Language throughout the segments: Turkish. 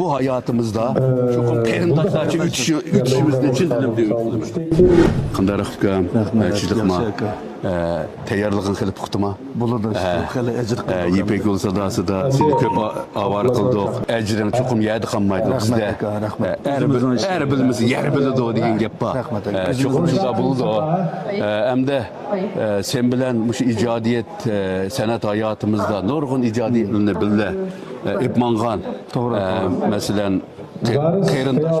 Bu hayatımızda çok qarindoshlarcha üç üçümüzni çizdim diyor. Qanday rahkam, chizdiqma, tayyorlig'in qilib puxtima. Bo'ladi hali ajr Yipek yo'l sadosida seni ko'p avor qildik. Ajring chuqum yadi qolmaydi bizda. Har bir har birimiz yer biladi degan gap bor. Chuqum shunda bo'ldi. Hamda sen bilan mush ijodiyat san'at hayotimizda nurg'un ijodiyatlarni billa ipmangan. To'g'ri, Masalan qarindosh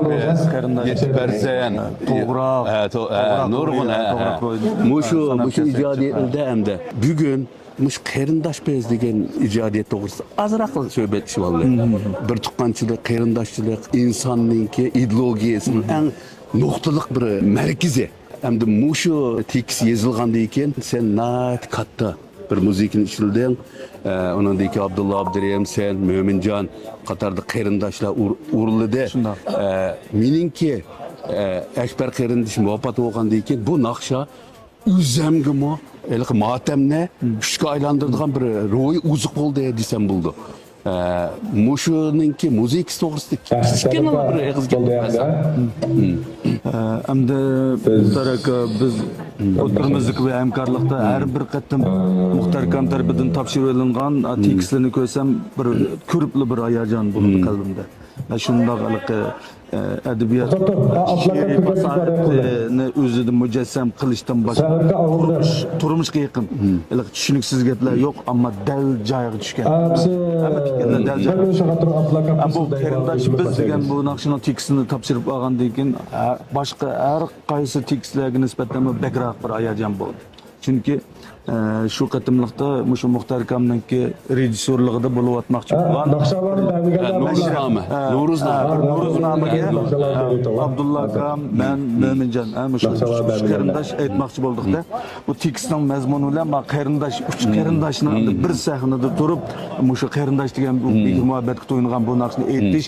Qarindosh. yetib bersan To'g'roq. Ha, to- ha, To'g'roq nurg'un qo'ygan, ha, ha. to'g'roq qo'ygan. mushu San'at mushu kaseti. ijodiyatlarda hamda bugun mush qarindosh bez degan ijodiyat to'g'risida ozroq so'zlab o'tishib oldi bir tuqqanchilik qarindoshchilik insonninki ideologiyasining eng nuqtaliq bir markazi hamda mushu tekis yozilgandan keyin sen nat katta bir muzikani ishlading undan keyin abdulla abdurahim sen mo'minjon qatorda qarindoshlar ur- urildi Shundoq. meningki akbar qarindishim vafot bo'lgandan keyin bu naqsha o'zimgimi ilk motamni kuchga aylantiradigan bir ro'y uzuq bo'ldi desam bo'ldi mushuninki muzikasi to'g'risida kichkina bir eg'iz gap bo'lmasa Endi Muxtar aka biz o'tirmizlik va hamkorlikda har bir qatim Muxtar akam tarafidan topshirib olingan tekstlarni ko'rsam bir ko'ribli bir hayajon bo'ldi qalbimda. İliq adabiyot she'riy fasohatni o'zida mujassam qilishdan boshqa turmush turmushga yaqin tushuniksiz gaplar yo'q ammo dal joyiga tushgan bu qarindosh biz degan bu naqshini tekstini topshirib olgandan keyin boshqa har qaysi tekstlarga nisbatan bakroq bir hayajon bo'ldi chunki e, shu qatimliqda shu muxtar akamniki rejissyorligida bo'layotmoqchi bo'lgan Nuriznoma Nuriznoma Nuriznamaga Abdulla akam men Mo'minjon qarindosh aytmoqchi bo'ldikda bu tekstning mazmuni bilan man qarindosh uch qarindoshni bir sahnada turib shu qarindosh degan muhabbatga to'yingan bu narsani aytish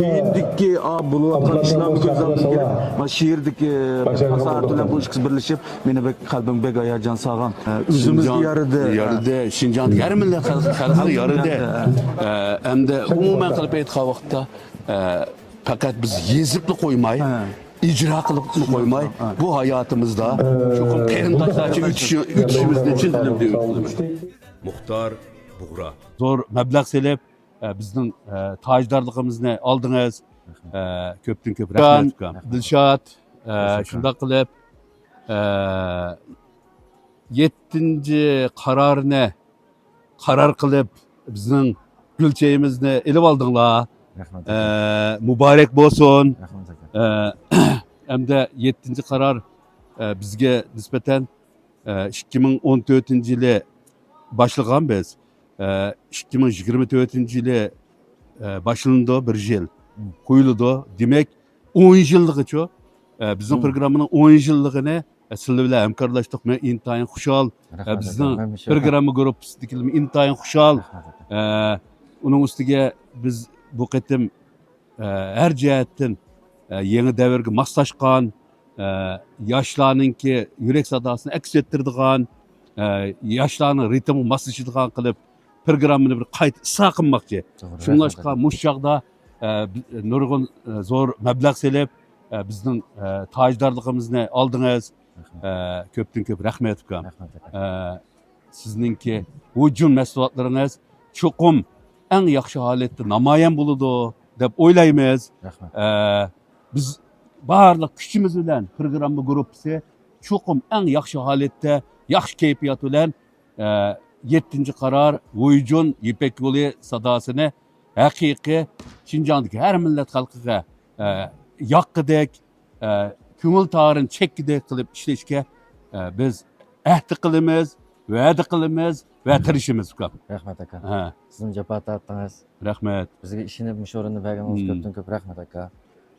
keyindiki bo'layotgan ishlarni ko'z oldimga kelib man she'rdagi fasohat bilan bu ikki birlashib meni bek qalbim bek hayajon solgan o'zimizni yaridi yarida Şinjan har millat xalqi yarida hamda umuman qilib aytgan vaqtda faqat biz yezibni qo'ymay ijro qilib qo'ymay bu hayotimizda chuqur qarindoshlarcha o'tishimizni chin dilim muxtor bug'ra zo'r mablag' selib bizning tojdorligimizni oldingiz ko'pdan ko'p rahmat dilshod shundoq qilib yettinchi qarorni qaror qilib bizning gulchayimizni ilib oldinglar Rahmat. Ee, muborak bo'lsin Rahmat aka. Ee, hamda yettinchi qaror e, bizga nisbatan e, ikki ming o'n to'rtinchi yili boshlagan biz. E, ikki ming yigirma to'rtinchi yili e, boshlandi bir o'n yilligicha e, bizning programmaning o'n yilligini e, sizlar bilan hamkorlashdik men intayin shu- programma gruppasidagilar intayin xushal Rahmat aka. Ee, uning ustiga biz bu qatim e, har jihatdan e, yangi davrga moslashgan e, yoshlarninki yurak sadosini aks ettiradigan e, yoshlarni ritmi moslashadigan qilib programmani bir qayta isloh qilmoqchi shunlashqa mush chog'da nurg'un zo'r mablag' selib e, bizning e, tojdorligimizni oldingiz ko'pdan ko'p rahmat ukam. Ee, sizningki hujum mahsulotlaringiz chuqum eng yaxshi holatda namoyon bo'ladi deb o'ylaymiz. Ee, biz barliq kuchimiz bilan programma gruppasi chuqum eng yaxshi holatda yaxshi kayfiyat bilan yettinchi qaror vujun ipak yo'li sadosini haqiqiy shinjondagi har millat xalqiga yoqqidek ko'ngil torini chekkidek qilib ishlashga e, biz ahd qilamiz va'da qilamiz va tirishimiz ukam Rahmat aka. ha Sizning japa tortdingiz. rahmat Bizga ishini mushorini berganingiz Hmm. ko'pdan ko'p rahmat aka.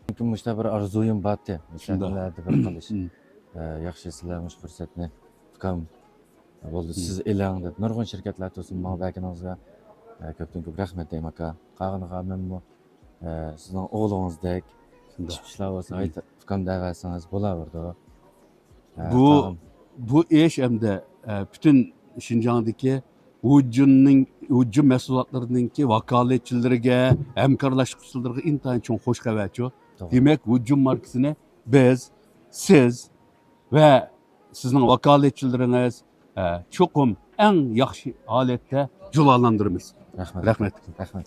Chunki mushta bir orzuyim bordi. Kunlarda bir qilish. Hmm. Ee, Yaxshi sizlar mush fursatni ukam bo'ldi siz elang deb nurg'un shirkatlar to'sin man berganingizga e, ko'pdan ko'p rahmat deyman aka. Qag'iniga men e, sizning o'g'lingizdek Shundoq. ish ishlar bo'lsa aytib ukam davatsangiz bo'laverdi. E, Bu- bu ish hamda e, butun shinjongdagi vujunning hüccum mahsulotlaridagi vakolatchilariga hamkorlashuvchilarga intayin cho'ng xush xabarchi To'g'ri. demak hujjum markasini biz siz va sizning vakolatchilaringiz e, cho'qim eng yaxshi holatda jalolantiramiz rahmat rahmat rahmat